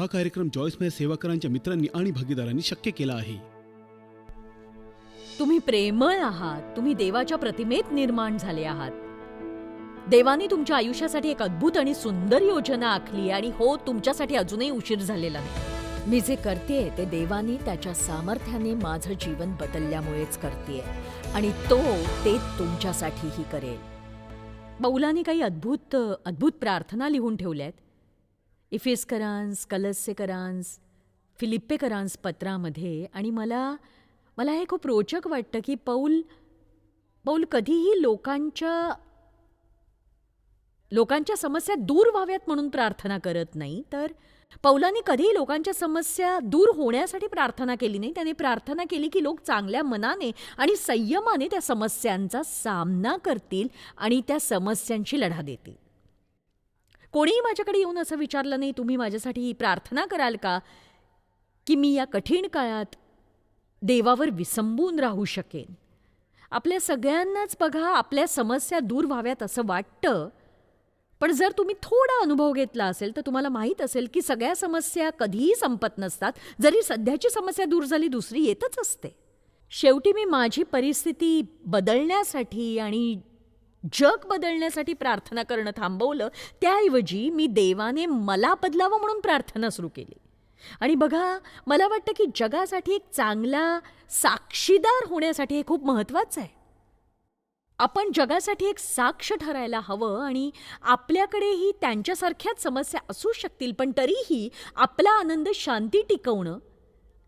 हा कार्यक्रम जॉयसमय सेवाकरांच्या मित्रांनी आणि भागीदारांनी शक्य केला आहे. तुम्ही प्रेमळ आहात. तुम्ही देवाच्या प्रतिमेत निर्माण झाले आहात. देवाने तुमच्या आयुष्यासाठी एक अद्भुत आणि सुंदर योजना आखली आणि हो तुमच्यासाठी अजूनही उशीर झालेला नाही. मी जे करते ते देवाने त्याच्या सामर्थ्याने माझं जीवन बदलल्यामुळेच करते आणि तो ते तुमच्यासाठीही करेल. बौलाने काही अद्भुत अद्भुत प्रार्थना लिहून ठेवल्या आहेत. इफेसकरांस कलस्सेकरांस फिलिप्पेकरांस पत्रामध्ये. आणि मला मला हे खूप रोचक वाटतं की पौल पौल कधीही लोकांच्या लोकांच्या समस्या दूर व्हाव्यात म्हणून प्रार्थना करत नाही. तर पौलांनी कधीही लोकांच्या समस्या दूर होण्यासाठी प्रार्थना केली नाही. त्याने प्रार्थना केली की लोक चांगल्या मनाने आणि संयमाने त्या समस्यांचा सामना करतील आणि त्या समस्यांशी लढा देतील. कोणीही माझ्याकडे येऊन असं विचारलं नाही तुम्ही माझ्यासाठी ही प्रार्थना कराल का? की मी या कठीण काळात देवावर विसंबून राहू शकेन. आपल्या सगळ्यांनाच बघा आपल्या समस्या दूर व्हाव्यात असं वाटतं. पण जर तुम्ही थोडा अनुभव घेतला असेल तर तुम्हाला माहीत असेल की सगळ्या समस्या कधीही संपत नसतात. जरी सध्याची समस्या दूर झाली दुसरी येतच असते. शेवटी मी माझी परिस्थिती बदलण्यासाठी आणि जग बदलण्यासाठी प्रार्थना करणं थांबवलं त्याऐवजी मी देवाने मला बदलावं म्हणून प्रार्थना सुरू केली. आणि बघा मला वाटतं की जगासाठी एक चांगला साक्षीदार होण्यासाठी हे खूप महत्त्वाचं आहे. आपण जगासाठी एक साक्ष ठरायला हवं आणि आपल्याकडेही त्यांच्यासारख्याच समस्या असू शकतील पण तरीही आपला आनंद शांती टिकवणं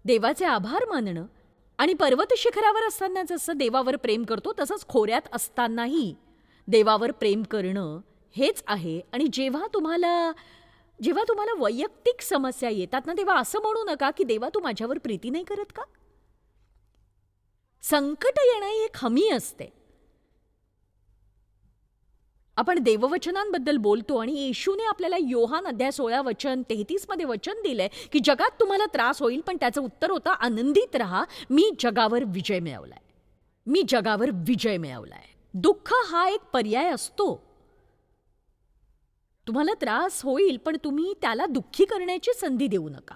देवाचे आभार मानणं आणि पर्वत शिखरावर असताना जसं देवावर प्रेम करतो तसंच खोऱ्यात असतानाही देवावर प्रेम करणं हेच आहे. आणि जेव्हा तुम्हाला जेव्हा तुम्हाला वैयक्तिक समस्या येतात ना तेव्हा असं म्हणू नका की देवा तू माझ्यावर प्रीती नाही करत का? संकट येणं ही एक हमी असते. आपण देववचनांबद्दल बोलतो आणि येशूने आपल्याला योहान अध्याय सोळा वचन तेहतीसमध्ये वचन दिलंय की जगात तुम्हाला त्रास होईल पण त्याचं उत्तर होतं आनंदित राहा मी जगावर विजय मिळवलाय. मी जगावर विजय मिळवलाय. दुःख हा एक पर्याय असतो. तुम्हाला त्रास होईल पण तुम्ही त्याला दुःखी करण्याची संधी देऊ नका.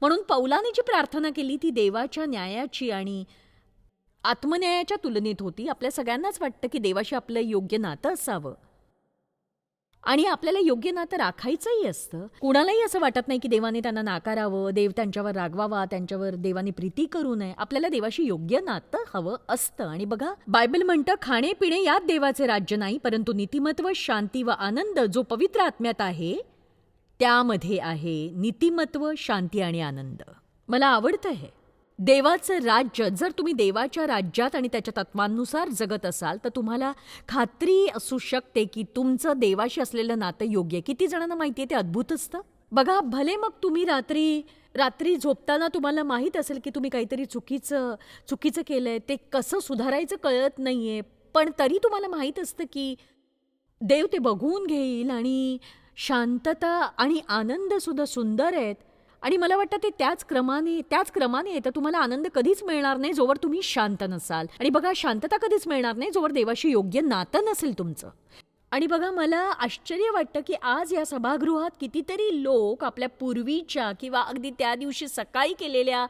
म्हणून पौलाने जी प्रार्थना केली ती देवाच्या न्यायाची आणि आत्मन्यायाच्या तुलनेत होती. आपल्या सगळ्यांनाच वाटतं की देवाशी आपलं योग्य नातं असावं. आणि आपल्याला योग्य नातं राखायचंही असतं. कुणालाही असं वाटत नाही की देवाने त्यांना नाकारावं देव त्यांच्यावर रागवावा त्यांच्यावर देवाने प्रीती करू नये. आपल्याला देवाशी योग्य नातं हवं असतं. आणि बघा बायबल म्हणतं खाणे पिणे यात देवाचे राज्य नाही परंतु नीतिमत्व शांती व आनंद जो पवित्र आत्म्यात आहे त्यामध्ये आहे नीतिमत्व शांती आणि आनंद. मला आवडतं हे. देवाचं राज्य जर तुम्ही देवाच्या राज्यात आणि त्याच्या तत्वांनुसार जगत असाल तर तुम्हाला खात्री असू शकते की तुमचं देवाशी असलेलं नातं योग्य आहे. किती जणांना माहिती आहे ते अद्भुत असतं? बघा भले मग तुम्ही रात्री रात्री झोपताना तुम्हाला माहीत असेल की तुम्ही काहीतरी चुकीचं चुकीचं केलं आहे ते कसं सुधारायचं कळत नाही आहे पण तरी तुम्हाला माहीत असतं की देव ते बघून घेईल आणि शांतता आणि आनंदसुद्धा सुंदर आहेत. आणि मला वाटतं ते त्याच क्रमाने त्याच क्रमाने येतं. तुम्हाला आनंद कधीच मिळणार नाही जोवर तुम्ही शांत नसाल. आणि बघा शांतता कधीच मिळणार नाही जोवर देवाशी योग्य नातं नसेल तुमचं. आणि बघा मला आश्चर्य वाटतं की आज या सभागृहात कितीतरी लोक आपल्या पूर्वीच्या किंवा अगदी त्या दिवशी सकाळी केलेल्या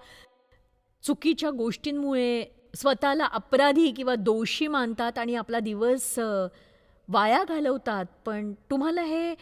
चुकीच्या गोष्टींमुळे स्वतःला अपराधी किंवा दोषी मानतात आणि आपला दिवस वाया घालवतात. पण तुम्हाला हे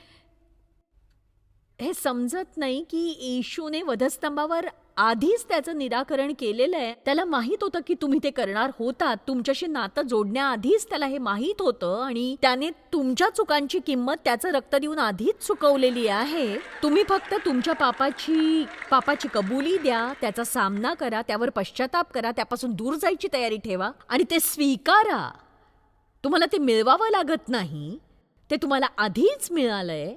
हे समजत नाही की येशूने वधस्तंभावर आधीच त्याचं निराकरण केलेलं आहे. त्याला माहीत होतं की तुम्ही ते करणार होतात. तुमच्याशी नातं जोडण्याआधीच त्याला हे माहीत होतं आणि त्याने तुमच्या चुकांची किंमत त्याचं रक्त देऊन आधीच चुकवलेली आहे. तुम्ही फक्त तुमच्या पापाची पापाची कबुली द्या त्याचा सामना करा त्यावर पश्चाताप करा त्यापासून दूर जायची तयारी ठेवा आणि ते स्वीकारा. तुम्हाला ते मिळवावं लागत नाही. ते तुम्हाला आधीच मिळालंय.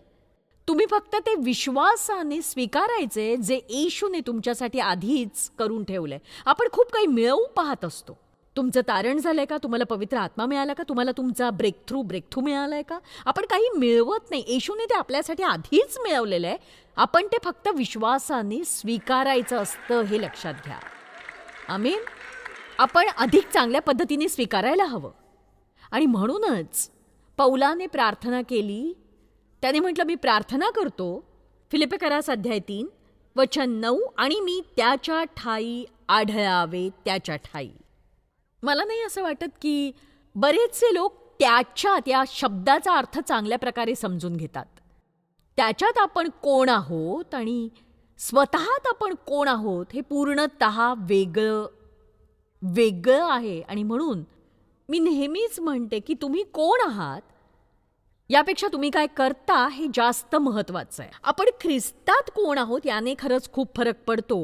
तुम्ही फक्त ते विश्वासाने स्वीकारायचे जे येशूने तुमच्यासाठी आधीच करून ठेवलंय. आपण खूप काही मिळवू पाहत असतो. तुमचं तारण झालंय का? तुम्हाला पवित्र आत्मा मिळाला का? तुम्हाला तुमचा ब्रेक थ्रू ब्रेक थ्रू मिळालाय का? आपण काही मिळवत नाही. येशूने ते आपल्यासाठी आधीच मिळवलेलं आहे. आपण ते फक्त विश्वासाने स्वीकारायचं असतं हे लक्षात घ्या. आमीन. आपण अधिक चांगल्या पद्धतीने स्वीकारायला हवं. आणि म्हणूनच पौलाने प्रार्थना केली त्याने म्हटलं मी प्रार्थना करतो फिलिपेकरास अध्याय तीन वचन नऊ आणि मी त्याच्या ठाई आढळावे त्याच्या ठाई. मला नाही असं वाटत की बरेचसे लोक त्याच्यात या शब्दाचा अर्थ चांगल्या प्रकारे समजून घेतात. त्याच्यात आपण कोण आहोत आणि स्वतःत आपण कोण आहोत हे पूर्णत वेगळं वेगळं आहे. आणि म्हणून मी नेहमीच म्हणते की तुम्ही कोण आहात यापेक्षा तुम्ही काय करता हे जास्त महत्वाचं आहे. आपण ख्रिस्तात कोण आहोत याने खरंच खूप फरक पडतो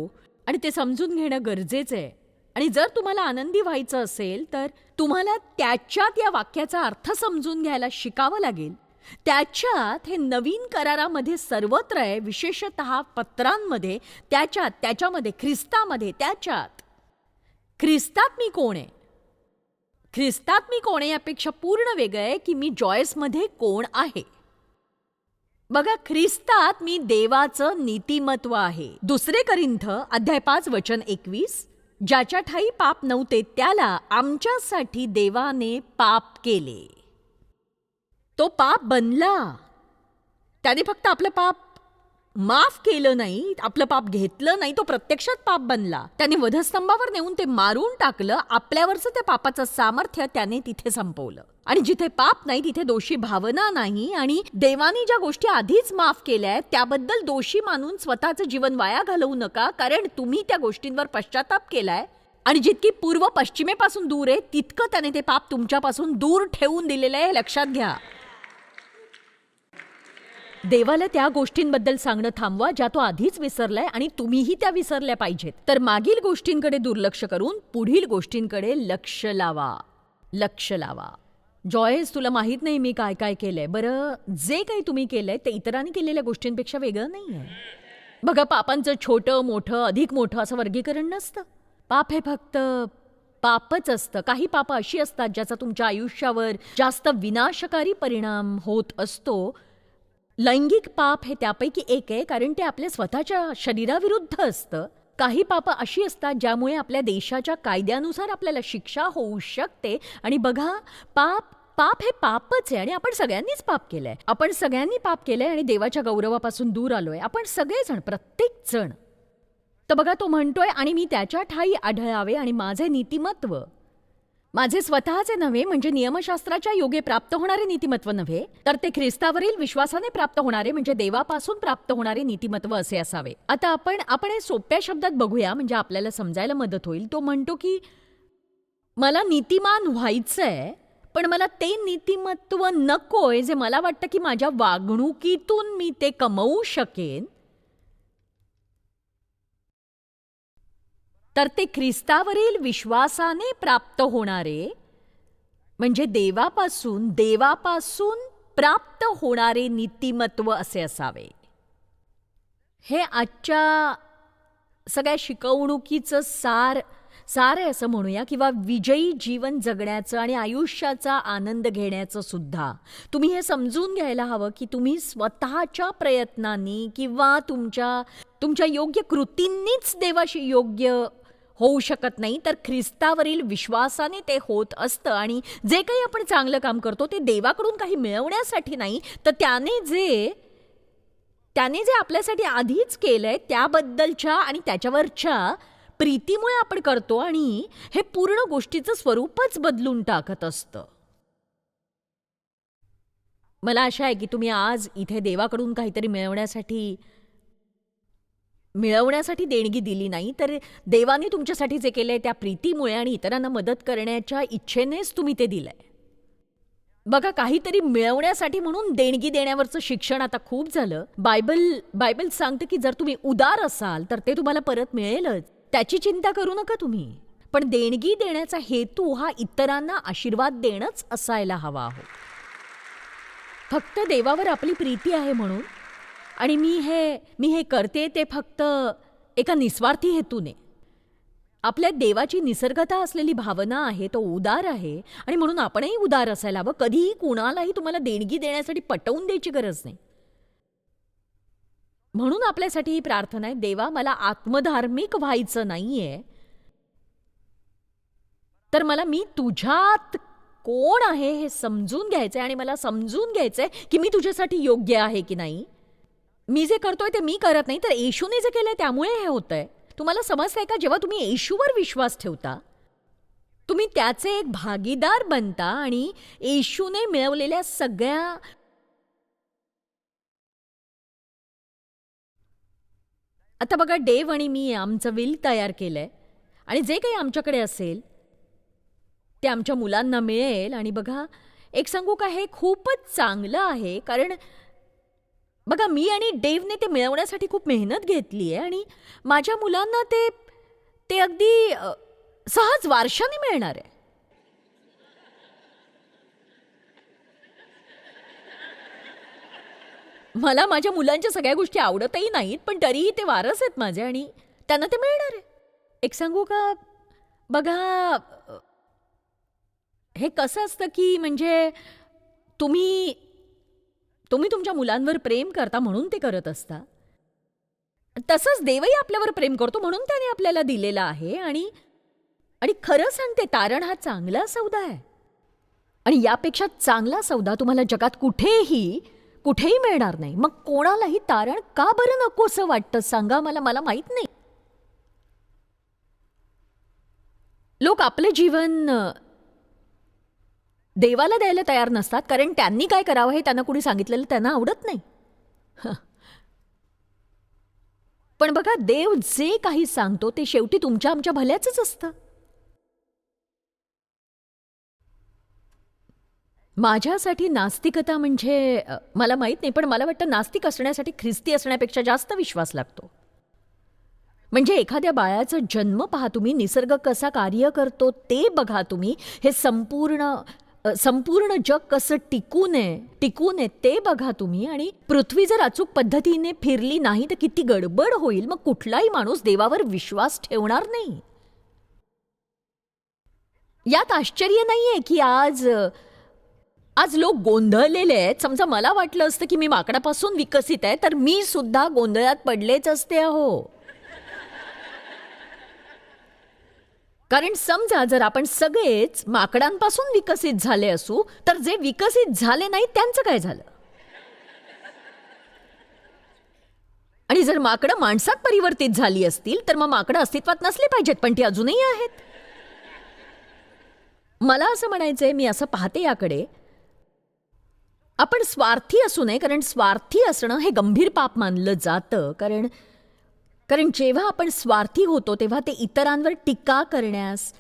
आणि ते समजून घेणं गरजेचं आहे. आणि जर तुम्हाला आनंदी व्हायचं असेल तर तुम्हाला त्याच्यात या वाक्याचा अर्थ समजून घ्यायला शिकावं लागेल. त्याच्यात हे नवीन करारामध्ये सर्वत्र आहे विशेषत पत्रांमध्ये त्याच्यात त्याच्यामध्ये ख्रिस्तामध्ये त्याच्यात. ख्रिस्तात मी कोण आहे? ख्रिस्तात मी कोण आहे यापेक्षा पूर्ण वेगळं आहे की मी जॉयसमध्ये कोण आहे? बघा ख्रिस्तात मी देवाचं नीतिमत्व आहे. दुसरे करिंथ अध्याय पाच वचन एकवीस ज्याच्या ठाई पाप नव्हते त्याला आमच्यासाठी देवाने पाप केले. तो पाप बनला. त्याने फक्त आपलं पाप माफ केलं नाही आपलं पाप घेतलं नाही तो प्रत्यक्षात पाप बनला. त्याने वधस्तंभावर नेऊन ते मारून टाकलं आपल्यावरचं त्या पापाचं सामर्थ्य त्याने तिथे संपवलं. आणि जिथे पाप नाही तिथे दोषी भावना नाही आणि देवाने ज्या गोष्टी आधीच माफ केल्या आहेत त्याबद्दल दोषी मानून स्वतःचं जीवन वाया घालवू नका कारण तुम्ही त्या गोष्टींवर पश्चाताप केलाय. आणि जितकी पूर्व पश्चिमेपासून दूर आहे तितकं त्याने ते पाप तुमच्यापासून दूर ठेवून दिलेलं आहे हे लक्षात घ्या. देवाला त्या गोष्टींबद्दल सांगणं थांबवा ज्या तो आधीच विसरलाय आणि तुम्हीही त्या विसरल्या पाहिजेत. तर मागील गोष्टींकडे दुर्लक्ष करून पुढील गोष्टींकडे लक्ष लावा. लक्ष लावा. जॉयस तुला माहीत नाही मी काय काय केलंय. बरं जे काही तुम्ही केलंय ते इतरांनी केलेल्या गोष्टींपेक्षा वेगळं नाही आहे बघा पापांचं छोटं मोठं अधिक मोठं असं वर्गीकरण नसतं. पाप हे फक्त पापच असतं. काही पापं अशी असतात ज्याचा तुमच्या आयुष्यावर जास्त विनाशकारी परिणाम होत असतो लैंगिक पाप हे त्यापैकी एक आहे कारण ते आपल्या स्वतःच्या शरीराविरुद्ध असतं. काही पापं अशी असतात ज्यामुळे आपल्या देशाच्या कायद्यानुसार आपल्याला शिक्षा होऊ शकते. आणि बघा पाप पाप हे पापच आहे आणि आपण सगळ्यांनीच पाप केलंय. आपण सगळ्यांनी पाप केलंय आणि देवाच्या गौरवापासून दूर आलोय. आपण सगळेजण प्रत्येक जण. तर बघा तो म्हणतोय आणि मी त्याच्या ठाई आढळावे आणि माझे नीतिमत्व माझे स्वतःचे नव्हे म्हणजे नियमशास्त्राच्या योगे प्राप्त होणारे नीतिमत्व नव्हे तर ते ख्रिस्तावरील विश्वासाने प्राप्त होणारे म्हणजे देवापासून प्राप्त होणारे नीतिमत्व असे असावे. आता आपण आपण हे सोप्या शब्दात बघूया म्हणजे आपल्याला समजायला मदत होईल. तो म्हणतो की मला नीतिमान व्हायचंय पण मला ते नीतिमत्व नकोय जे मला वाटतं की माझ्या वागणुकीतून मी ते कमवू शकेन तर ते ख्रिस्तावरील विश्वासाने प्राप्त होणारे म्हणजे देवापासून देवापासून प्राप्त होणारे नीतिमत्व असे असावे. हे आजच्या सगळ्या शिकवणुकीचं सार सार आहे असं म्हणूया किंवा विजयी जीवन जगण्याचं आणि आयुष्याचा आनंद घेण्याचं सुद्धा. तुम्ही हे समजून घ्यायला हवं की तुम्ही स्वतःच्या प्रयत्नांनी किंवा तुमच्या तुमच्या योग्य कृतींनीच देवाशी योग्य होऊ शकत नाही तर ख्रिस्तावरील विश्वासाने ते होत असतं. आणि जे काही आपण चांगलं काम करतो ते देवाकडून काही मिळवण्यासाठी नाही. तर त्याने जे त्याने जे आपल्यासाठी आधीच केलंय त्याबद्दलच्या आणि त्याच्यावरच्या प्रीतीमुळे आपण करतो आणि हे पूर्ण गोष्टीचं स्वरूपच बदलून टाकत असतं. मला आशा आहे की तुम्ही आज इथे देवाकडून काहीतरी मिळवण्यासाठी मिळवण्यासाठी देणगी दिली नाही तर देवाने तुमच्यासाठी जे केलंय त्या प्रीतीमुळे आणि इतरांना मदत करण्याच्या इच्छेनेच तुम्ही ते दिलंय. बघा काहीतरी मिळवण्यासाठी म्हणून देणगी देण्यावरचं शिक्षण आता खूप झालं. बायबल बायबल सांगतं की जर तुम्ही उदार असाल तर ते तुम्हाला परत मिळेलच. त्याची चिंता करू नका तुम्ही. पण देणगी देण्याचा हेतू हा इतरांना आशीर्वाद देणंच असायला हवा आहो फक्त देवावर आपली प्रीती आहे म्हणून आणि मी हे मी हे करते ते फक्त एका निस्वार्थी हेतूने. आपल्या देवाची निसर्गता असलेली भावना आहे तो उदार आहे आणि म्हणून आपणही उदार असायला हवं. कधीही कुणालाही तुम्हाला देणगी देण्यासाठी पटवून द्यायची गरज नाही. म्हणून आपल्यासाठी ही प्रार्थना आहे देवा मला आत्मधार्मिक व्हायचं नाहीये. तर मला मी तुझ्यात कोण आहे हे समजून घ्यायचंय आणि मला समजून घ्यायचंय की मी तुझ्यासाठी योग्य आहे की नाही? मी जे करतोय ते मी करत नाही तर येशूने जे केलंय त्यामुळे हे होतंय. तुम्हाला समजतंय का जेव्हा तुम्ही येशूवर विश्वास ठेवता तुम्ही त्याचे एक भागीदार बनता आणि येशूने मिळवलेल्या सगळ्या आता बघा डेव आणि मी आमचं विल तयार केलंय आणि जे काही आमच्याकडे असेल ते आमच्या मुलांना मिळेल. आणि बघा एक सांगू का हे खूपच चांगलं आहे कारण बघा मी आणि डेवने ते मिळवण्यासाठी खूप मेहनत घेतली आहे आणि माझ्या मुलांना ते ते अगदी अ, सहज वारशाने मिळणार आहे. मला माझ्या मुलांच्या सगळ्या गोष्टी आवडतही नाहीत पण तरीही ते वारस आहेत माझे आणि त्यांना ते मिळणार आहे. एक सांगू का? बघा अ, हे कसं असतं की म्हणजे तुम्ही तुम्ही तुमच्या मुलांवर प्रेम करता म्हणून ते करत असता. तसंच देवही आपल्यावर प्रेम करतो म्हणून त्याने आपल्याला दिलेला आहे आणि आणि खरं सांगते तारण हा चांगला सौदा आहे. आणि यापेक्षा चांगला सौदा तुम्हाला जगात कुठेही कुठेही मिळणार नाही. मग कोणालाही तारण का बरं नकोसं वाटतं? सांगा मला मला माहीत नाही. लोक आपलं जीवन देवाला द्यायला तयार नसतात कारण त्यांनी काय करावं हे त्यांना कुणी सांगितलेलं त्यांना आवडत नाही. पण बघा देव जे काही सांगतो ते शेवटी तुमच्या आमच्या भल्याचंच असतं. माझ्यासाठी नास्तिकता म्हणजे मला माहीत नाही पण मला वाटतं नास्तिक असण्यासाठी ख्रिस्ती असण्यापेक्षा जास्त विश्वास लागतो. म्हणजे एखाद्या बाळाचा जन्म पहा तुम्ही निसर्ग कसा कार्य करतो ते बघा तुम्ही हे संपूर्ण संपूर्ण जग कसं टिकून आहे टिकून आहे ते बघा तुम्ही. आणि पृथ्वी जर अचूक पद्धतीने फिरली नाही तर किती गडबड होईल. मग कुठलाही माणूस देवावर विश्वास ठेवणार नाही. यात आश्चर्य नाहीये की आज आज लोक गोंधळलेले आहेत. समजा मला वाटलं असतं की मी माकडापासून विकसित आहे तर मी सुद्धा गोंधळात पडलेच असते अहो. कारण समजा जर आपण सगळेच माकडांपासून विकसित झाले असू तर जे विकसित झाले नाही त्यांचं काय झालं? आणि जर माकडं माणसात परिवर्तित झाली असतील तर मग माकडं अस्तित्वात नसले पाहिजेत पण ती अजूनही आहेत. मला असं म्हणायचंय मी असं पाहते याकडे. आपण स्वार्थी असू नये कारण स्वार्थी असणं हे गंभीर पाप मानलं जातं कारण कारण जेव्हा आपण स्वार्थी होतो तेव्हा ते इतरांवर टीका करण्यास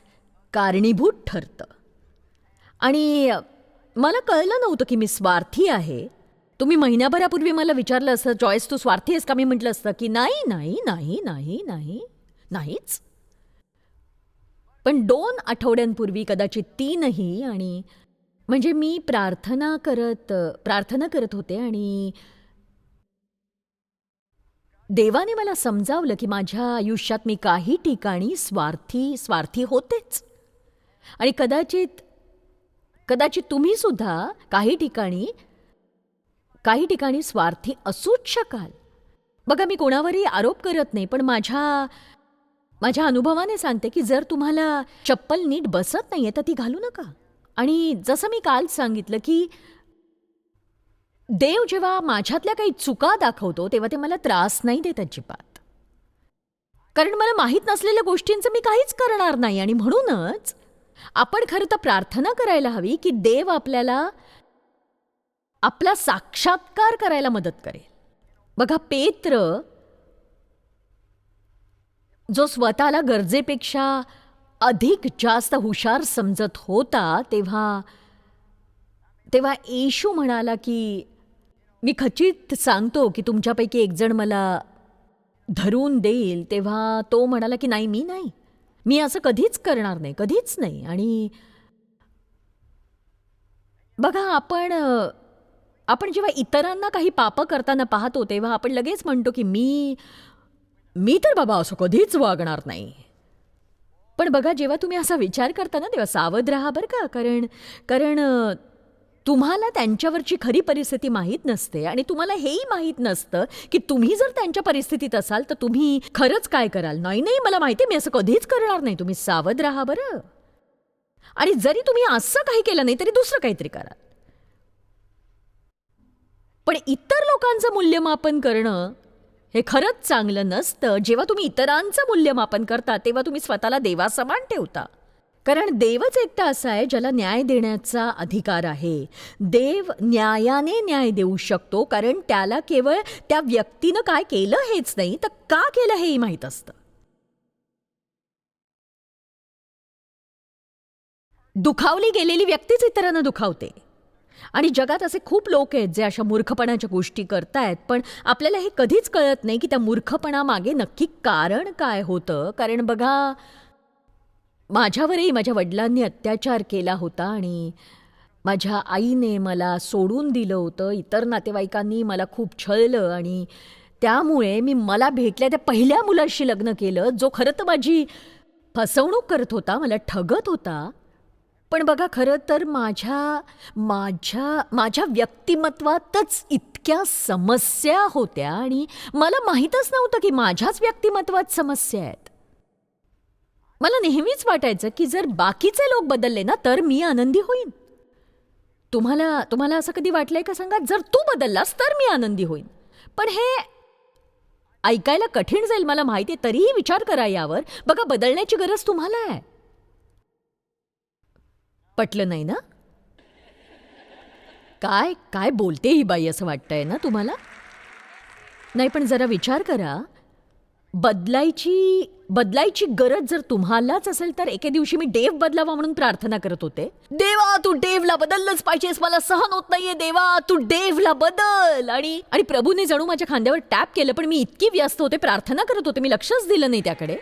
कारणीभूत ठरतं. आणि मला कळलं नव्हतं की मी स्वार्थी आहे. तुम्ही महिन्याभरापूर्वी मला विचारलं असतं चॉईस तू स्वार्थी आहेस का? मी म्हटलं असतं की नाही नाही नाही नाही नाही नाहीच. पण दोन आठवड्यांपूर्वी कदाचित तीनही आणि म्हणजे मी प्रार्थना करत प्रार्थना करत होते आणि देवाने मला समजावलं की माझ्या आयुष्यात मी काही ठिकाणी स्वार्थी स्वार्थी होतेच. आणि कदाचित कदाचित तुम्ही सुद्धा काही ठिकाणी काही ठिकाणी स्वार्थी असूच शकाल. बघा मी कोणावरही आरोप करत नाही पण माझ्या माझ्या अनुभवाने सांगते की जर तुम्हाला चप्पल नीट बसत नाही आहे तर ती घालू नका. आणि जसं मी काल सांगितलं की देव जेव्हा माझ्यातल्या काही चुका दाखवतो तेव्हा ते मला त्रास नाही देत अजिबात. कारण मला माहीत नसलेल्या गोष्टींचं मी काहीच करणार नाही आणि म्हणूनच आपण खरं तर प्रार्थना करायला हवी की देव आपल्याला आपला साक्षात्कार करायला मदत करेल. बघा पेत्र जो स्वतःला गरजेपेक्षा अधिक जास्त हुशार समजत होता तेव्हा तेव्हा येशू म्हणाला की मी खचित सांगतो की तुमच्यापैकी एकजण मला धरून देईल तेव्हा तो म्हणाला की नाही मी नाही. मी असं कधीच करणार नाही कधीच नाही. आणि बघा आपण आपण जेव्हा इतरांना काही पापं करताना पाहतो तेव्हा आपण लगेच म्हणतो की मी मी तर बाबा असं कधीच वागणार नाही. पण बघा जेव्हा तुम्ही असा विचार करता ना तेव्हा सावध राहा बरं का. कारण कारण तुम्हाला त्यांच्यावरची खरी परिस्थिती माहीत नसते आणि तुम्हाला हेही माहीत नसतं की तुम्ही जर त्यांच्या परिस्थितीत असाल तर तुम्ही खरंच काय कराल? नाही नाही मला माहिती मी असं कधीच करणार नाही. तुम्ही सावध राहा बरं. आणि जरी तुम्ही असं काही केलं नाही तरी दुसरं काहीतरी कराल पण इतर लोकांचं मूल्यमापन करणं हे खरंच चांगलं नसतं. जेव्हा तुम्ही इतरांचं मूल्यमापन करता तेव्हा तुम्ही स्वतःला देवासमान ठेवता. कारण देवच एकटा असा आहे ज्याला न्याय देण्याचा अधिकार आहे. देव न्यायाने न्याय देऊ शकतो कारण त्याला केवळ त्या व्यक्तीनं काय केलं हेच नाही तर का केलं हेही माहीत असतं. दुखावली गेलेली व्यक्तीच इतरांना दुखावते. आणि जगात असे खूप लोक आहेत जे अशा मूर्खपणाच्या गोष्टी करतायत पण आपल्याला हे कधीच कळत नाही की त्या मूर्खपणामागे नक्की कारण काय होतं. कारण बघा माझ्यावरही माझ्या वडिलांनी अत्याचार केला होता आणि माझ्या आईने मला सोडून दिलं होतं. इतर नातेवाईकांनी मला खूप छळलं आणि त्यामुळे मी मला भेटल्या त्या पहिल्या मुलाशी लग्न केलं जो खरं तर माझी फसवणूक करत होता मला ठगत होता. पण बघा खरं तर माझ्या माझ्या माझ्या व्यक्तिमत्वातच इतक्या समस्या होत्या आणि मला माहीतच नव्हतं की माझ्याच व्यक्तिमत्वात समस्या आहेत. मला नेहमीच वाटायचं की जर बाकीचे लोक बदलले ना तर मी आनंदी होईन. तुम्हाला तुम्हाला असं कधी वाटलंय का सांगा? जर तू बदललास तर मी आनंदी होईन. पण हे ऐकायला कठीण जाईल मला माहिती आहे तरीही विचार करा यावर. बघा बदलण्याची गरज तुम्हाला आहे. पटलं नाही ना? काय काय बोलते ही बाई असं वाटतंय ना तुम्हाला? नाही पण जरा विचार करा. बदलायची बदलायची गरज जर तुम्हालाच असेल तर एके दिवशी मी डेव बदलावा म्हणून प्रार्थना करत होते. देवा तू डेवला बदललंच पाहिजेस मला सहन होत नाहीये देवा तू डेवला बदल! आणि आणि प्रभूने जणू माझ्या खांद्यावर टॅप केलं पण मी इतकी व्यस्त होते प्रार्थना करत होते मी लक्षच दिलं नाही त्याकडे.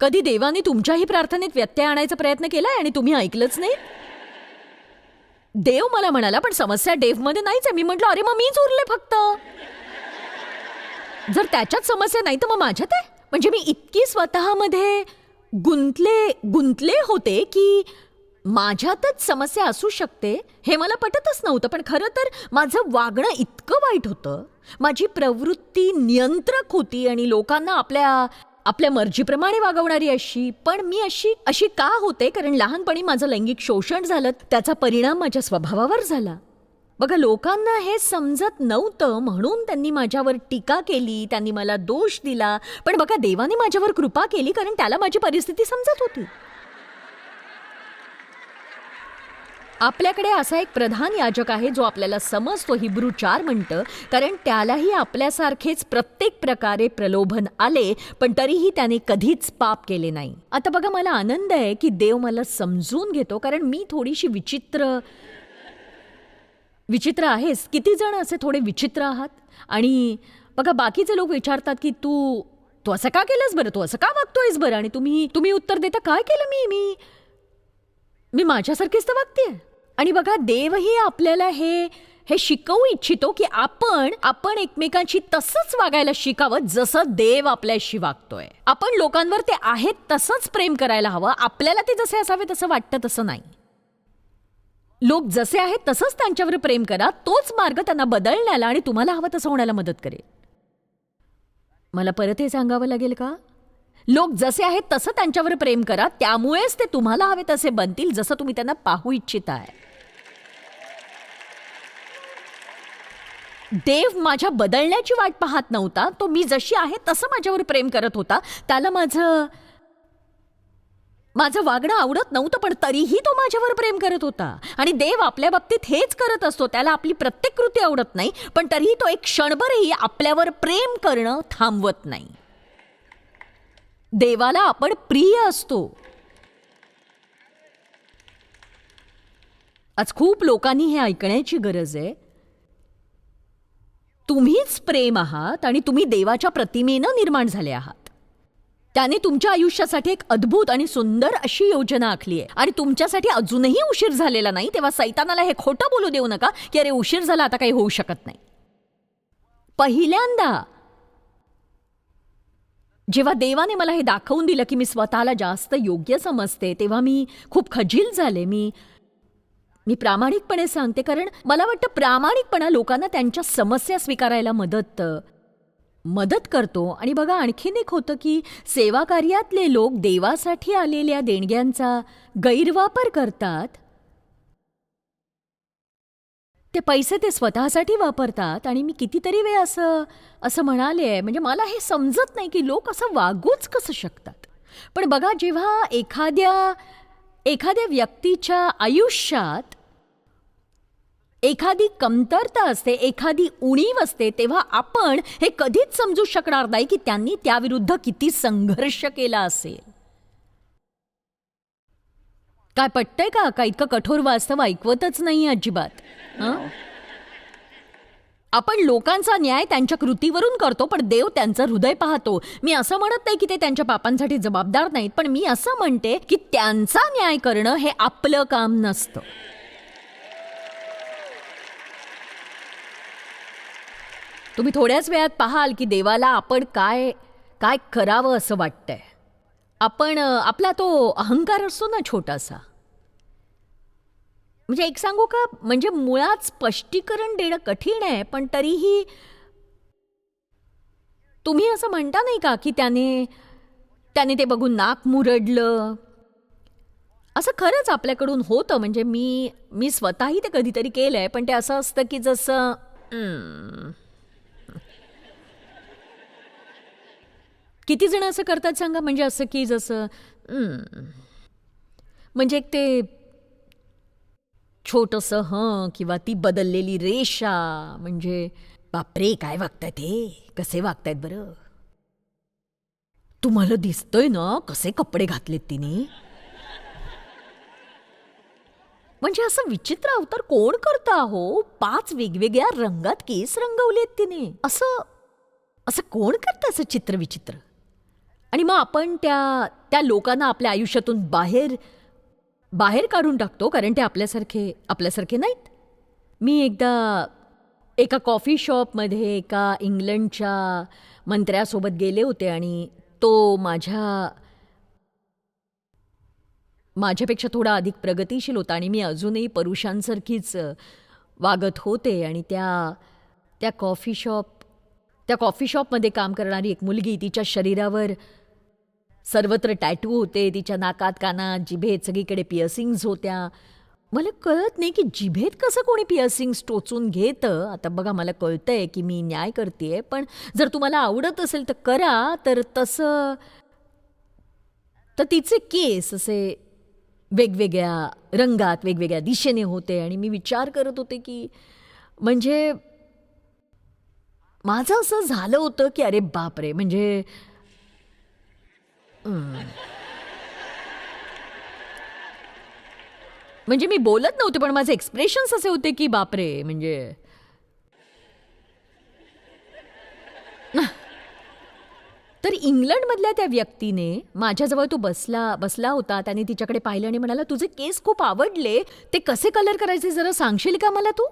कधी देवाने तुमच्याही प्रार्थनेत व्यत्यय आणायचा प्रयत्न केलाय आणि तुम्ही ऐकलंच नाही? देव मला म्हणाला पण समस्या डेव्हमध्ये नाहीच आहे. मी म्हटलं अरे मग मीच उरले फक्त. जर त्याच्यात समस्या नाही तर मग माझ्यात आहे? म्हणजे मी इतकी स्वतःमध्ये गुंतले गुंतले होते की माझ्यातच समस्या असू शकते हे मला पटतच नव्हतं. पण खरं तर माझं वागणं इतकं वाईट होतं माझी प्रवृत्ती नियंत्रक होती आणि लोकांना आपल्या आपल्या मर्जीप्रमाणे वागवणारी अशी. पण मी अशी अशी का होते? कारण लहानपणी माझं लैंगिक शोषण झालं त्याचा परिणाम माझ्या स्वभावावर झाला. बघा लोकांना हे समजत नव्हतं म्हणून त्यांनी माझ्यावर टीका केली त्यांनी मला दोष दिला. पण बघा देवाने माझ्यावर कृपा केली कारण त्याला माझी परिस्थिती समजत होती. आपल्याकडे असा एक प्रधान याजक आहे जो आपल्याला समजतो हिब्रू चार म्हणतं. कारण त्यालाही आपल्यासारखेच प्रत्येक प्रकारे प्रलोभन आले पण तरीही त्याने कधीच पाप केले नाही. आता बघा मला आनंद आहे की देव मला समजून घेतो कारण मी थोडीशी विचित्र विचित्र आहेस. किती जण असे थोडे विचित्र आहात? आणि बघा बाकीचे लोक विचारतात की तू तू असं का केलंस बरं? तू असं का वागतोयस बरं? आणि तुम्ही तुम्ही उत्तर देता काय केलं मी मी? मी माझ्यासारखीच तर वागते आणि बघा देवही आपल्याला हे हे शिकवू इच्छितो की आपण आपण एकमेकांशी तसंच वागायला शिकावं जसं देव आपल्याशी वागतोय. आपण लोकांवर ते आहेत तसंच प्रेम करायला हवं. आपल्याला ते जसे असावे तसं वाटतं तसं नाही. लोक जसे आहेत तसंच त्यांच्यावर प्रेम करा. तोच मार्ग त्यांना बदलण्याला आणि तुम्हाला हवं तसं होण्याला मदत करेल. मला परत हे सांगावं लागेल का? लोक जसे आहेत तसं त्यांच्यावर प्रेम करा. त्यामुळेच ते तुम्हाला हवे तसे बनतील जसं तुम्ही त्यांना पाहू इच्छिताय. देव माझ्या बदलण्याची वाट पाहत नव्हता. तो मी जशी आहे तसं माझ्यावर प्रेम करत होता. त्याला माझं माझं वागणं आवडत नव्हतं पण तरीही तो माझ्यावर प्रेम करत होता. आणि देव आपल्या बाबतीत हेच करत असतो. त्याला आपली प्रत्येक कृती आवडत नाही पण तरीही तो एक क्षणभरही आपल्यावर प्रेम करणं थांबवत नाही. देवाला आपण प्रिय असतो. आज खूप लोकांनी हे ऐकण्याची गरज आहे. तुम्हीच प्रेम आहात आणि तुम्ही देवाच्या प्रतिमेनं निर्माण झाले आहात. त्याने तुमच्या आयुष्यासाठी एक अद्भुत आणि सुंदर अशी योजना आखली आहे. आणि तुमच्यासाठी अजूनही उशीर झालेला नाही तेव्हा सैतानाला हे खोटं बोलू देऊ नका की अरे उशीर झाला आता काही होऊ शकत नाही. पहिल्यांदा जेव्हा देवाने मला हे दाखवून दिलं की मी स्वतःला जास्त योग्य समजते तेव्हा मी खूप खजील झाले. मी मी प्रामाणिकपणे सांगते कारण मला वाटतं प्रामाणिकपणा लोकांना त्यांच्या समस्या स्वीकारायला मदत मदत करतो. आणि बघा आणखीन एक होतं की सेवा कार्यातले लोक देवासाठी आलेल्या देणग्यांचा गैरवापर करतात. ते पैसे ते स्वतःसाठी वापरतात आणि मी कितीतरी वेळ असं असं म्हणाले म्हणजे मला हे समजत नाही की लोक असं वागूच कसं शकतात. पण बघा जेव्हा एखाद्या एखाद्या व्यक्तीच्या आयुष्यात एखादी कमतरता असते एखादी उणीव असते तेव्हा आपण हे कधीच समजू शकणार नाही की त्यांनी त्याविरुद्ध किती संघर्ष केला असेल. काय पटतंय का? का इतकं कठोर वास्तव ऐकवतच नाही अजिबात? हं? आपण लोकांचा न्याय त्यांच्या कृतीवरून करतो पण देव त्यांचं हृदय पाहतो. मी असं म्हणत नाही की ते त्यांच्या पापांसाठी जबाबदार नाहीत पण मी असं म्हणते की त्यांचा न्याय करणं हे आपलं काम नसतं. तुम्ही थोड्याच वेळात पाहाल की देवाला आपण काय काय करावं असं वाटतंय. आपण आपला तो अहंकार असतो ना छोटासा. म्हणजे एक सांगू का? म्हणजे मुळात स्पष्टीकरण देणं कठीण आहे पण तरीही तुम्ही असं म्हणता नाही का की त्याने त्याने ते बघून नाक मुरडलं? असं खरंच आपल्याकडून होतं. म्हणजे मी मी स्वतःही ते कधीतरी केलं आहे पण ते असं असतं की जसं किती जण असं करतात सांगा? म्हणजे असं की जसं म्हणजे एक ते छोटंसं हं किंवा ती बदललेली रेषा म्हणजे बापरे काय वागतायत हे कसे वागतायत बरं? तुम्हाला दिसतोय ना कसे कपडे घातलेत तिने? म्हणजे असं विचित्र अवतार कोण करता हो पाच वेगवेगळ्या रंगात केस रंगवलेत तिने. असं असं कोण करतं असं चित्र विचित्र? आणि मग आपण त्या त्या लोकांना आपल्या आयुष्यातून बाहेर बाहेर काढून टाकतो कारण ते आपल्यासारखे आपल्यासारखे नाहीत. मी एकदा एका कॉफी शॉपमध्ये एका इंग्लंडच्या मंत्र्यासोबत गेले होते आणि तो माझ्या माझ्यापेक्षा थोडा अधिक प्रगतिशील होता आणि मी अजूनही परुषांसारखीच वागत होते आणि त्या त्या कॉफी शॉप त्या कॉफी शॉपमध्ये काम करणारी एक मुलगी तिच्या शरीरावर सर्वत्र टॅटू होते तिच्या नाकात कानात जिभेत सगळीकडे पिअर्सिंग्ज होत्या. मला कळत नाही की जिभेत कसं कोणी पिअर्सिंग्स टोचून घेतं. आता बघा मला कळतंय की मी न्याय करते पण जर तुम्हाला आवडत असेल तर करा. तर तसं तर तिचे केस असे वेगवेगळ्या रंगात वेगवेगळ्या दिशेने होते. आणि मी विचार करत होते की म्हणजे माझं असं झालं होतं की अरे बापरे म्हणजे म्हणजे मी बोलत नव्हते पण माझे एक्सप्रेशन्स असे होते की बापरे म्हणजे तर इंग्लंडमधल्या त्या व्यक्तीने माझ्याजवळ तो बसला बसला होता त्याने तिच्याकडे पाहिलं आणि म्हणाला तुझे केस खूप आवडले ते कसे कलर करायचे जरा सांगशील का मला तू?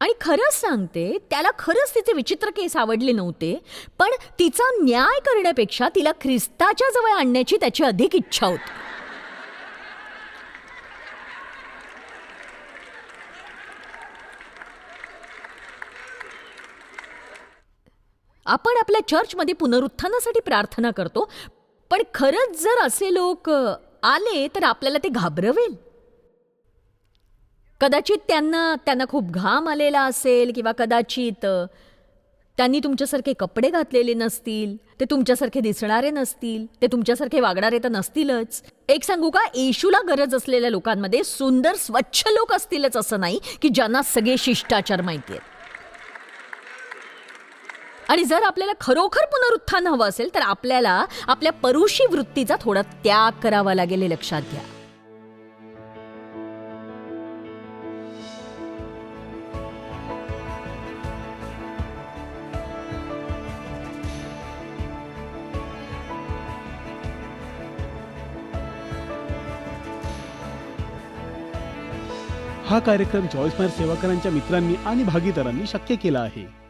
आणि खरंच सांगते त्याला खरंच तिचे विचित्र केस आवडले नव्हते पण तिचा न्याय करण्यापेक्षा तिला ख्रिस्ताच्या जवळ आणण्याची त्याची अधिक इच्छा होती. आपण आपल्या चर्चमध्ये पुनरुत्थानासाठी प्रार्थना करतो पण खरंच जर असे लोक आले तर आपल्याला ते घाबरवेल. कदाचित त्यांना त्यांना खूप घाम आलेला असेल किंवा कदाचित त्यांनी तुमच्यासारखे कपडे घातलेले नसतील ते तुमच्यासारखे दिसणारे नसतील ते तुमच्यासारखे वागणारे तर नसतीलच. एक सांगू का? येशूला गरज असलेल्या लोकांमध्ये सुंदर स्वच्छ लोक असतीलच असं नाही की ज्यांना सगळे शिष्टाचार माहिती आहेत आणि जर आपल्याला खरोखर पुनरुत्थान हवं असेल तर आपल्याला आपल्या परुषी वृत्तीचा थोडा त्याग करावा लागेल हे लक्षात घ्या. हा कार्यक्रम चॉईस मायर सेवाकरांच्या मित्रांनी आणि भागीदारांनी शक्य केला आहे.